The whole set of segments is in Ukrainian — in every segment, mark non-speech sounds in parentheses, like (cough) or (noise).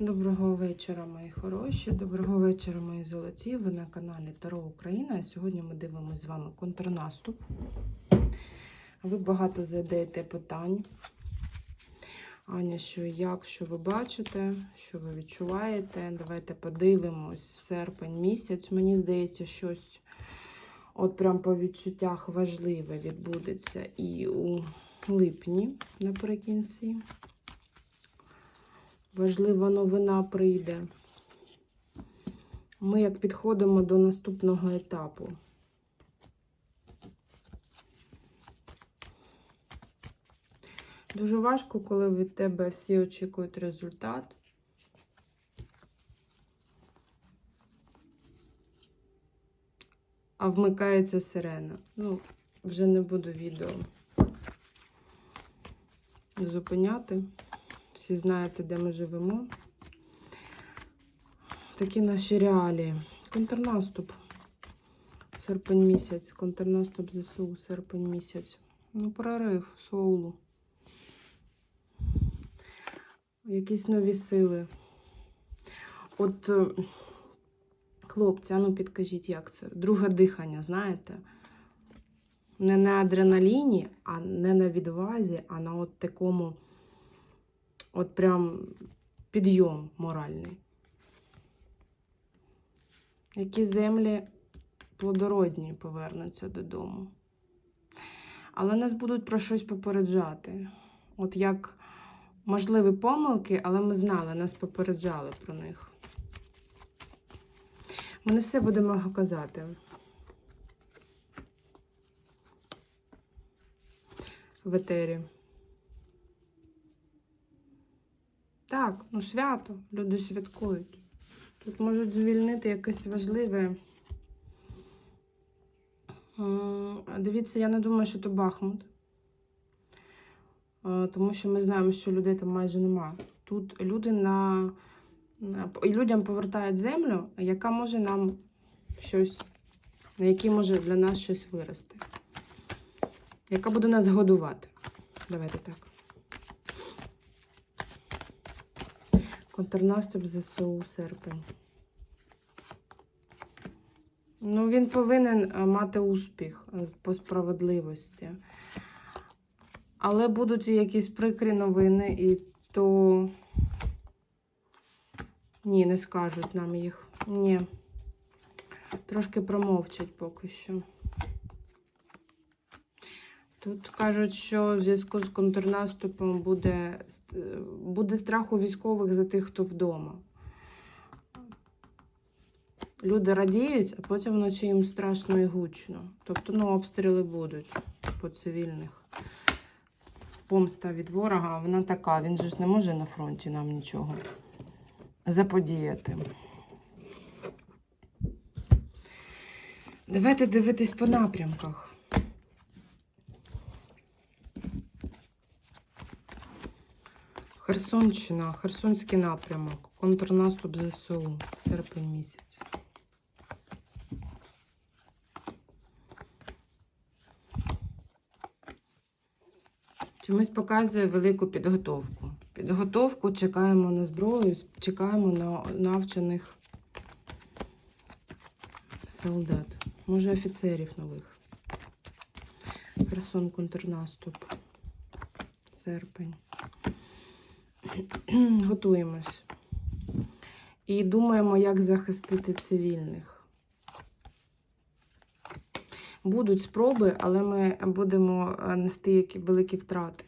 Доброго вечора, мої хороші. Доброго вечора, мої золоті. Ви на каналі Таро Україна. Сьогодні ми дивимося з вами контрнаступ. Ви багато задаєте питань. Аня, що як, що ви бачите, що ви відчуваєте. Давайте подивимось в серпень місяць. Мені здається, щось от прям по відчуттях важливе відбудеться і у липні наприкінці. Важлива новина прийде. Ми як підходимо до наступного етапу. Дуже важко, коли від тебе всі очікують результат. А вмикається сирена. Ну, вже не буду відео зупиняти. Всі знаєте, де ми живемо. Такі наші реалії. Контрнаступ. Серпень місяць. Контрнаступ ЗСУ, серпень місяць. Ну, прорив соулу. Якісь нові сили. От, е, хлопці, а ну підкажіть, як це? Друге дихання, знаєте? Не на адреналіні, а не на відвазі, а на от такому. От прям підйом моральний. Які землі плодородні повернуться додому. Але нас будуть про щось попереджати. От як можливі помилки, але ми знали, нас попереджали про них. Ми не все будемо казати. В етері. Так, ну свято, люди святкують. Тут можуть звільнити якесь важливе. Дивіться, я не думаю, що то Бахмут. Е, Тому що ми знаємо, що людей там майже нема. Тут люди на... людям повертають землю, яка може нам щось, на якій може для нас щось вирости. Яка буде нас годувати. Давайте так. Контрнаступ ЗСУ серпень. Ну, він повинен е, мати успіх е, по справедливості. Але будуть якісь прикрі новини, і то. Ні, не скажуть нам їх. Ні. Трошки промовчать поки що. Тут кажуть, що в зв'язку з контрнаступом буде, е, буде страх у військових за тих, хто вдома. Люди радіють, а потім вночі їм страшно і гучно. Тобто, ну, обстріли будуть по цивільних. Помста від ворога, вона така. Він же ж не може на фронті нам нічого заподіяти. Давайте дивитись по напрямках. Херсонщина, Херсонський напрямок, контрнаступ ЗСУ, серпень місяць. Чомусь показує велику підготовку. Підготовку чекаємо на зброю, чекаємо на навчених солдат. Може, офіцерів нових. Херсон контрнаступ. Серпень. (clears throat) Готуємось. І думаємо, як захистити цивільних. Будуть спроби, але ми будемо е, нести які великі втрати.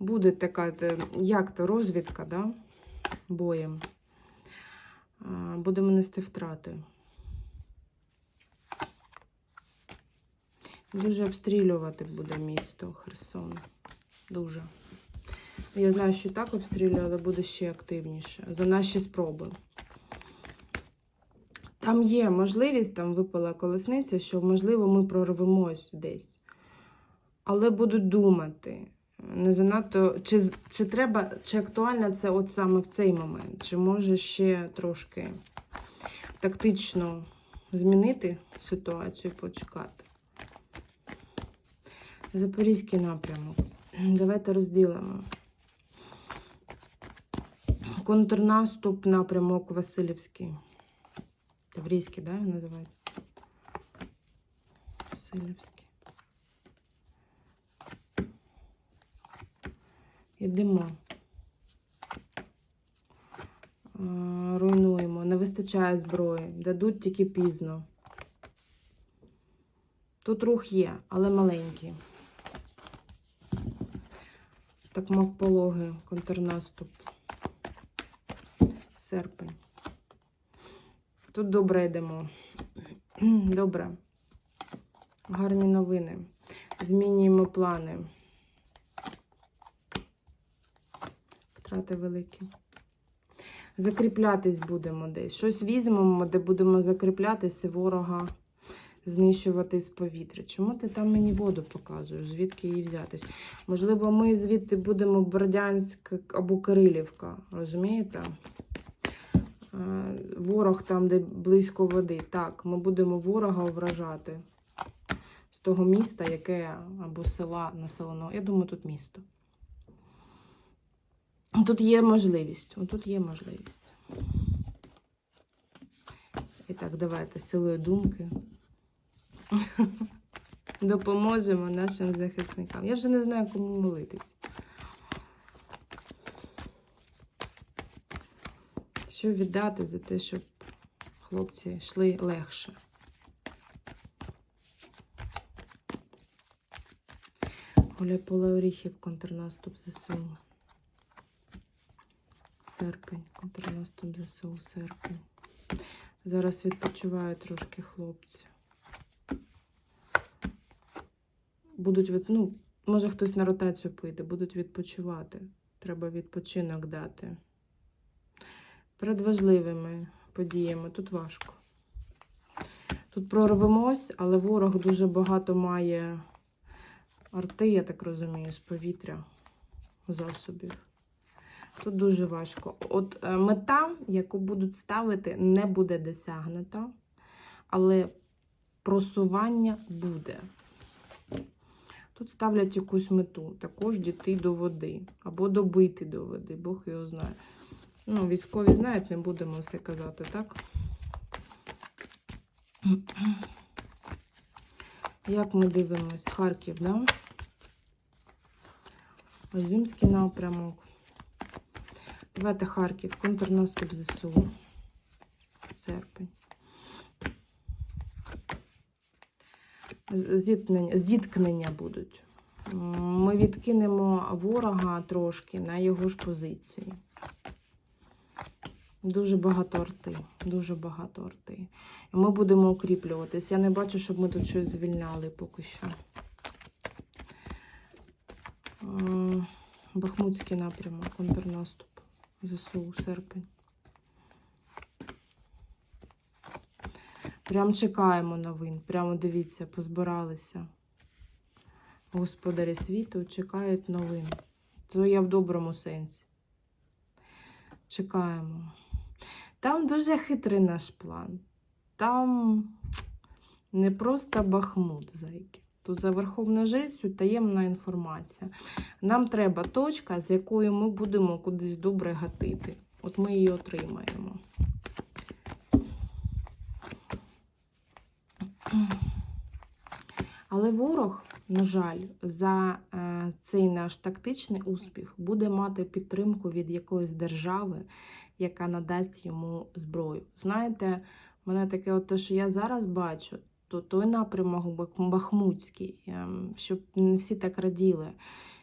Буде така, як то, розвідка, да? боєм. Будемо нести втрати. Дуже обстрілювати буде місто Херсон. Дуже. Я знаю, що так обстрілює, але буде ще активніше. За наші спроби. Там є можливість, там випала колесниця, що, можливо, ми прорвемось десь. Але будуть думати. Не занадто, чи, чи треба, чи актуально це от саме в цей момент, чи може ще трошки тактично змінити ситуацію, почекати. Запорізький напрямок. Давайте розділимо. Контрнаступ напрямок Васильівський. Таврійський, да, його називають? Васильівський. Йдемо. Руйнуємо. Не вистачає зброї. Дадуть тільки пізно. Тут рух є, але маленький. Так мав пологи, контрнаступ. Серпень. Тут добре йдемо. (clears throat) Добре. Гарні новини. Змінюємо плани. Втрати великі. Закріплятись будемо десь. Щось візьмемо, де будемо закріплятись і ворога знищувати з повітря. Чому ти там мені воду показуєш? Звідки її взятись? Можливо, ми звідти будемо Бердянськ або Кирилівка. Розумієте? Е, Ворог там, де близько води. Так, ми будемо ворога вражати з того міста, яке або села населеного. Я думаю, тут місто. Тут є можливість. Тут є можливість. І так, давайте силою думки. (laughs) Допоможемо нашим захисникам. Я вже не знаю, кому молитись. Що віддати за те, щоб хлопці йшли легше. Оля Пола Оріхів, контрнаступ ЗСУ. Серпень, контрнаступ ЗСУ, серпень. Зараз відпочивають трошки хлопці. Будуть від... ну, може хтось на ротацію піде, будуть відпочивати. Треба відпочинок дати. Перед важливими подіями тут важко. Тут прорвемось, але ворог дуже багато має арти, я так розумію, з повітря засобів. Тут дуже важко. От е, мета, яку будуть ставити, не буде досягнута, але просування буде. Тут ставлять якусь мету, також дійти до води або добити до води, Бог його знає. Ну, військові знають, не будемо все казати, так? Як ми дивимось? Харків, да? Озюмський напрямок. Давайте Харків, контрнаступ ЗСУ. Серпень. Зіткнення, зіткнення будуть. Ми відкинемо ворога трошки на його ж позиції. Дуже багато арти. Дуже багато арти. Ми будемо укріплюватись. Я не бачу, щоб ми тут щось звільняли поки що. Бахмутський напрямок, контрнаступ. ЗСУ, серпень. Прям чекаємо новин. Прямо дивіться, позбиралися. Господарі світу чекають новин. То я в доброму сенсі. Чекаємо. Там дуже хитрий наш план. Там не просто Бахмут, зайки. Тут за Верховну Жрицю таємна інформація. Нам треба точка, з якою ми будемо кудись добре гатити. От ми її отримаємо. Але ворог, на жаль, за е, цей наш тактичний успіх буде мати підтримку від якоїсь держави, яка надасть йому зброю. Знаєте, мене таке, от те, що я зараз бачу, то той напрямок Бахмутський, ем, щоб не всі так раділи,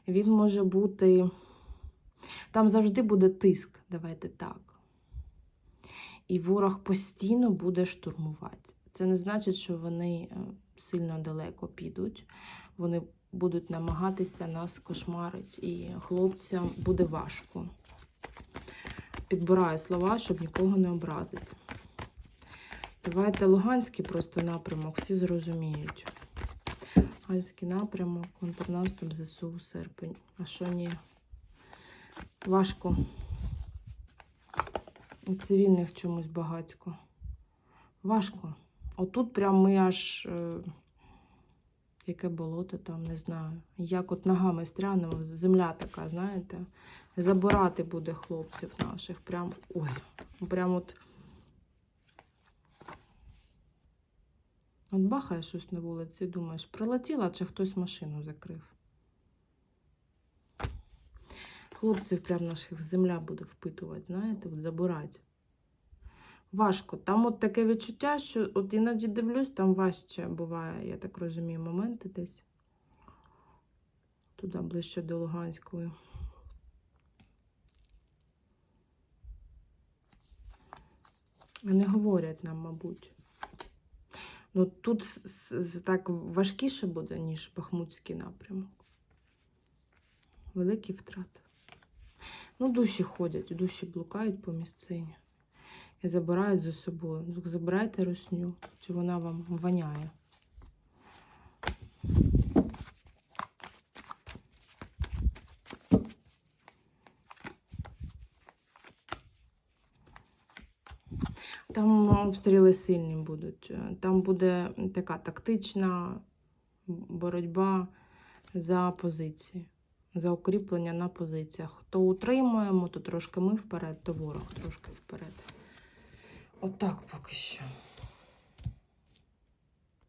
він може бути. Там завжди буде тиск, давайте так. І ворог постійно буде штурмувати. Це не значить, що вони е, сильно далеко підуть. Вони будуть намагатися нас кошмарити, і хлопцям буде важко. Підбираю слова, щоб нікого не образити. Давайте Луганський просто напрямок, всі зрозуміють. Луганський напрямок, контрнаступ ЗСУ, серпень. А що ні? Важко. У цивільних чомусь багатько. Важко. Отут прям ми аж. Е, яке болото там, не знаю. Як от ногами стрянемо, земля така, знаєте, Забирати буде хлопців наших. Прям. Ой, прям от. От бахає щось на вулиці, думаєш, прилетіла чи хтось машину закрив. Хлопців прям наших земля буде впитувати, знаєте, от забирати. Важко. Там от таке відчуття, що от іноді дивлюсь, там важче буває, я так розумію, моменти десь. Туди ближче до Луганської. Не говорять нам, мабуть. Ну, тут так важкіше буде, ніж Бахмутський напрямок. Великі втрати. Ну, душі ходять, душі блукають по місцині і забирають за собою. Ну, Забирайте русню, чи вона вам воняє. Там обстріли сильні будуть. Там буде така тактична боротьба за позиції, за укріплення на позиціях. То утримуємо, то трошки ми вперед, то ворог трошки вперед. Отак поки що.